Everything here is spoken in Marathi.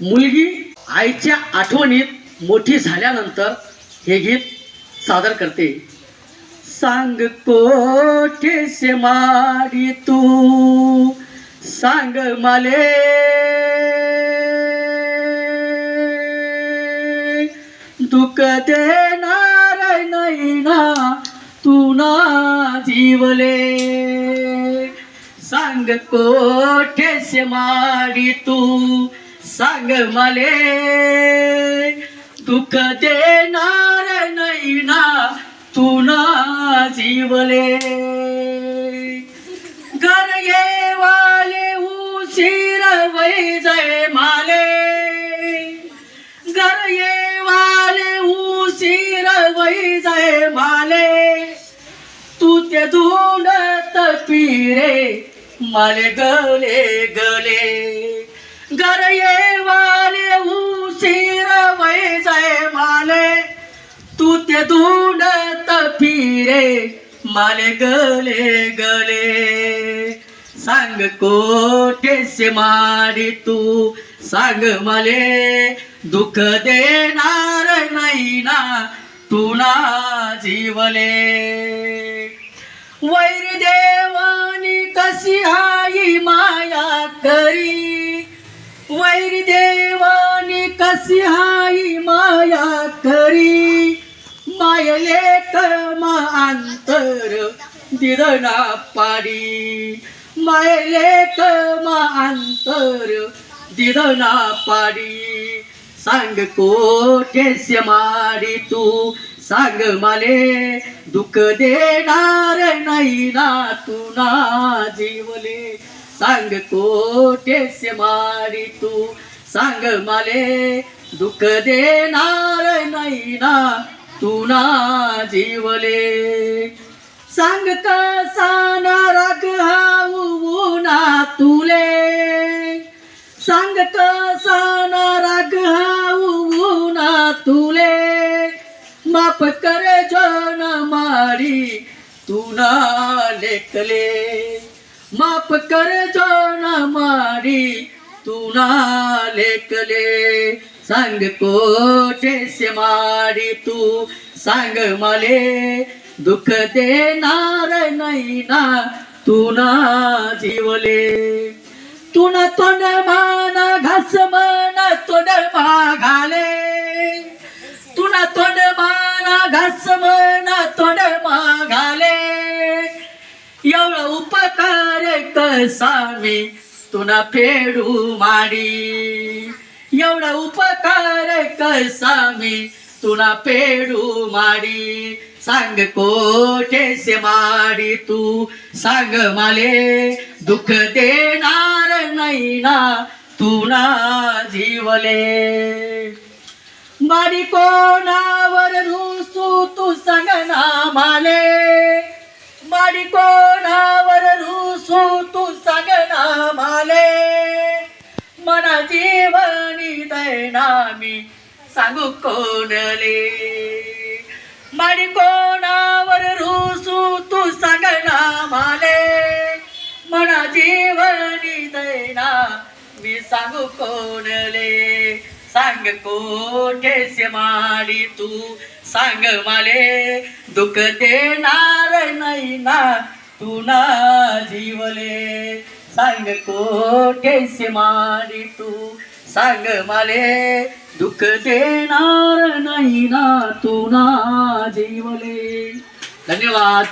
मुलगी आईच्या आठवणीत मोठी झाल्यानंतर हे गीत सादर करते. सांग कोठे से माडी तू? सांग माले. दुःख देणार नाही ना तू ना जीवले. सांग कोठे से माडी तू? सांग मले दुःख देणार नाही ना तू ना जीवले. घर वाले उशीर वै जय माले. गरगे वाले उशीर वै जय माले. तू ते धुंडत पिरे माले गले गले. घर ये वाले उशीर वय जय माले तू ते धुंडत फिरे माले गले गले. सांग कोठे से मारी तू सांग मले दुःख देणार नाही ना तू ना जीवले. वैर देवानी कशी आई माया करी देवानी माया करी मायले कर्म अंतर दिदना पाडी. मायले कर्म अंतर दिदना पाडी. सांग कोठेस्य माडी तू? सांग मले दुःख देणार नाही ना तू ना जीवले. सांग कोठेस्य माडी तू? सांग माले दुःख देणार नाही ना तू ना जीवले. सांग कसाना राग हाऊ ना तुले. सांग कसाना राग हाऊ ना तुले. माफ कर जन मारी तू ना लेखले. माफ कर जन मारी तुला लेखले सांग कोठे मारी तू? सांग मले दुःख देणार नाही ना तुना जीवले. तू तोंड मान घास मन तोंड माघाले. तू ना तोंड मान घास मन तोंड माघाले. एवढा उपकार कसा मी तुला फेडू माडी. एवढा उपकार कसा मी तुना पेडू माडी. सांग कोठे से माडी तू? सांग माले दुःख देणार नाही ना तुला जीवले. माडी कोणावर रुसू तू सांग ना माले. माडी कोणावर रुसू तू आम्हाले मनाची माले. मना जीवनी मी सांगू कोणले? माडी कोणावर रुसू तू सांग ना माले. मना जीवनी दैना मी सांगू कोणले? सांग कोठे से माडी तू? सांग माले दुःख देणार नाही ना तू ना जीवले. सांग कोठेसे माडी तू? सांग माले दुःख देणार नाही ना तू ना जीवले. धन्यवाद.